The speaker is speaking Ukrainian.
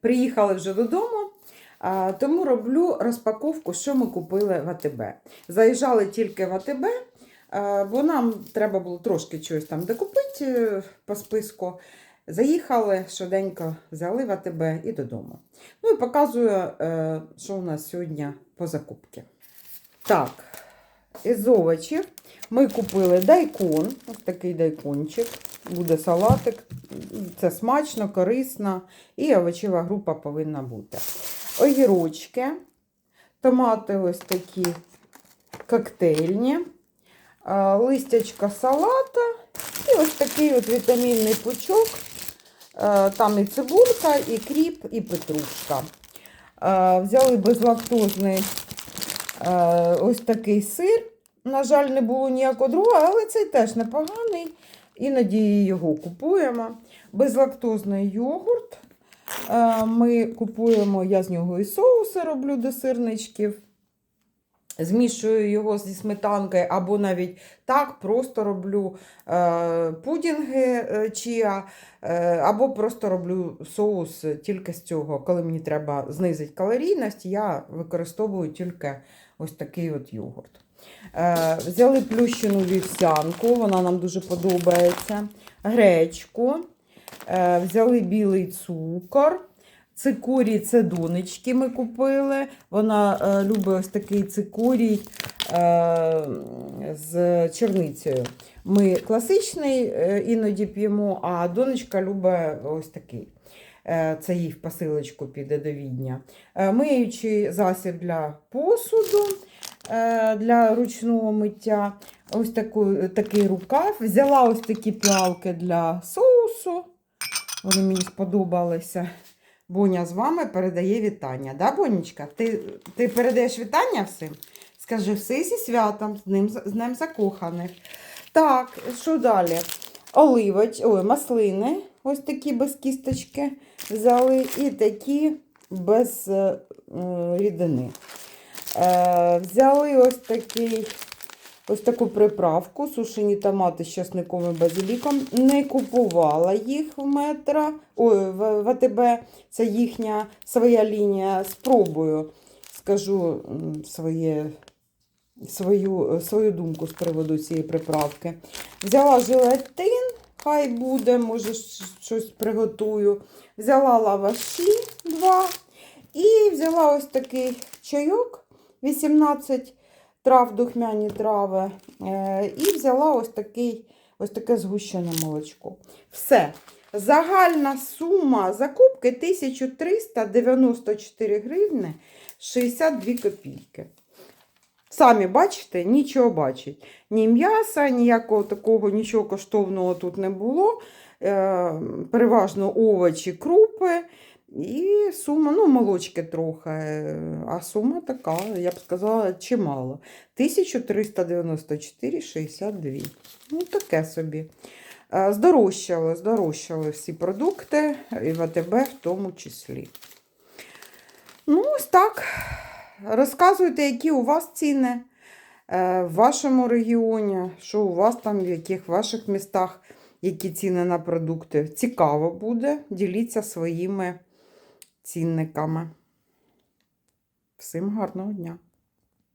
приїхали вже додому. Тому роблю розпаковку, що ми купили в АТБ. Заїжджали тільки в АТБ, бо нам треба було трошки чогось там докупити е, по списку. Заїхали, швиденько взяли в АТБ і додому. Ну і показую, е, що у нас сьогодні по закупці. Так, із овочів ми купили дайкон, ось такий дайкончик. Буде салатик. Це смачно, корисно. І овочева група повинна бути. Огірочки, томати ось такі коктейльні, листячка салата і ось такий от вітамінний пучок. Там і цибулька, і кріп, і петрушка. Взяли безлактозний ось такий сир. На жаль, не було ніякого другого, але цей теж непоганий. Іноді його купуємо. Безлактозний йогурт. Е, Ми купуємо, я з нього і соуси роблю до сирничків. Змішую його зі сметанкою, або навіть так просто роблю е, пудінги е, чия, е, або просто роблю соус тільки з цього. Коли мені треба знизити калорійність, я використовую тільки ось такий от йогурт. Е, взяли плющену вівсянку, вона нам дуже подобається. Гречку, е, взяли білий цукор. Цикорій це донечки ми купили. Вона е, любить ось такий цикорій е, з черницею. Ми класичний е, іноді п'ємо, а донечка любить ось такий. Е, Це їй в посилочку піде до відня. Е, Миючий засіб для посуду, е, для ручного миття. Ось таку, такий рукав. Взяла ось такі піалки для соусу. Вони мені сподобалися. Боня з вами передає вітання. Да, Бонечка? Ти, ти передаєш вітання всім? Скажи все зі святом, з ним з Днем закоханих. Так, що далі? Оливоч, ой, маслини, ось такі без кісточки взяли, і такі без е, рідини. Е, взяли ось такий. Ось таку приправку, сушені томати з часником і базиліком. Не купувала їх в метро, ой, в, в АТБ. Це їхня своя лінія. Спробую, скажу своє, свою, свою думку з приводу цієї приправки. Взяла желатин, хай буде, може щось приготую. Взяла лаваші два. І взяла ось такий чайок 18 трав, духмяні трави. Е, і взяла ось, такий, ось таке згущене молочко. Все. Загальна сума закупки 1394 гривни 62 копійки. Самі бачите, нічого бачить. Ні м'яса, ніякого такого нічого коштовного тут не було. Е, переважно овочі, крупи. І сума, ну, молочки трохи, е, а сума така, я б сказала, чимало. 1394,62. Ну, таке собі. Е, Здорожчали, здорожчали всі продукти, і в АТБ в тому числі. Ну, ось так. Розказуйте, які у вас ціни в вашому регіоні, що у вас там, в яких ваших містах, які ціни на продукти. Цікаво буде. Діліться своїми цінниками. Всім гарного дня!